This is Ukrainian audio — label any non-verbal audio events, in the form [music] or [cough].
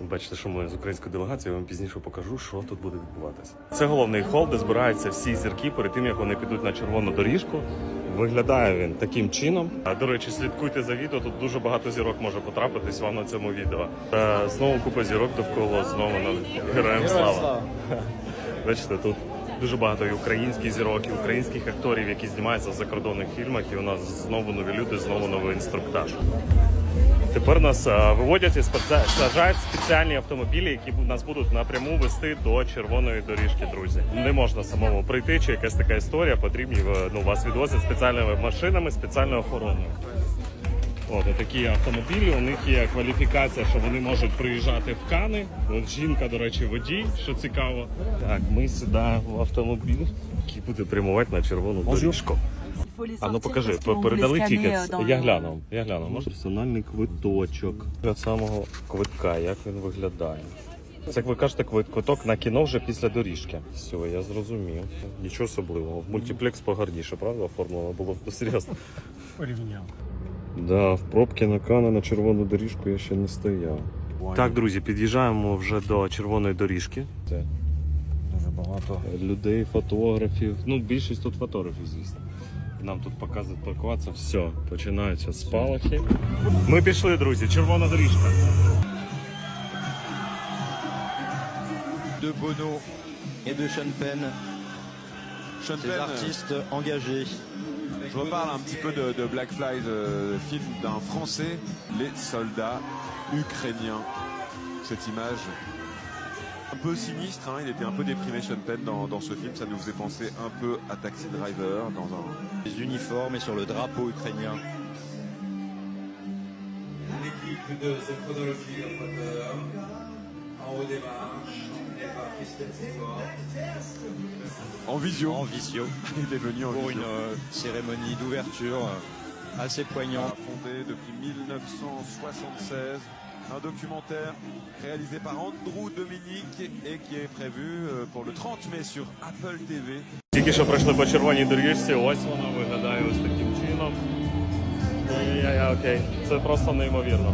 Бачите, що ми з українською делегацією я вам пізніше покажу, що тут буде відбуватися. Це головний хол, де збираються всі зірки перед тим, як вони підуть на червону доріжку. Виглядає він таким чином. А до речі, слідкуйте за відео. Тут дуже багато зірок може потрапитись вам на цьому відео. Е, знову купа зірок довкола, знову на героям слава. [laughs] Бачите, тут дуже багато і українських зірок, і українських акторів, які знімаються в закордонних фільмах. І у нас знову нові люди, знову новий інструктаж. Тепер нас е, виводять і саджають спеціальні автомобілі, які нас будуть напряму вести до червоної доріжки, друзі. Не можна самому прийти, чи якась така історія. Потрібні е, ну, вас відвозять спеціальними машинами, спеціальною охороною. От такі автомобілі. У них є кваліфікація, що вони можуть приїжджати в Кани. От жінка, до речі, водій, що цікаво. Так, ми сідаємо в автомобіль, який буде прямувати на червону доріжку. А ну покажи, передали тікет. Я гляну, я гляну. Може персональний квиточок для самого квитка, як він виглядає. Це як ви кажете, квиток на кіно вже після доріжки. Все, я зрозумів. Нічого особливого. В мультиплекс погарніше, правда, оформлено було б серйозно. Порівняв. Да, в пробки на Кана на червону доріжку я ще не стояв. Так, друзі, під'їжджаємо вже до червоної доріжки. Це Дуже багато. людей, фотографів. Ну, більшість тут фотографів, звісно. Нам тут показують паркуватися. Все, починаються спалахи. Ми пішли, друзі, червона доріжка. de Bono et de Sean Penn, Sean ces Penn, artistes engagés. je reparle un petit peu de, de Black Flag, euh, film d'un Français, les soldats ukrainiens. Cette image un peu sinistre, hein, il était un peu déprimé Sean Penn dans, dans ce film, ça nous faisait penser un peu à Taxi Driver, dans un... Les uniformes et sur le drapeau ukrainien. L'équipe de Chronology of Water, en haut des marches. En visio, En visio [laughs] il est venu en pour visio. une euh, cérémonie d'ouverture euh, assez poignante. Fondé depuis 1976, un documentaire réalisé par Andrew Dominique et qui est prévu euh, pour le 30 mai sur Apple TV. Тільки що пройшли по червоній доріжці, ось вона виглядає ось таким чином. Я, я, я, окей. Це просто неймовірно.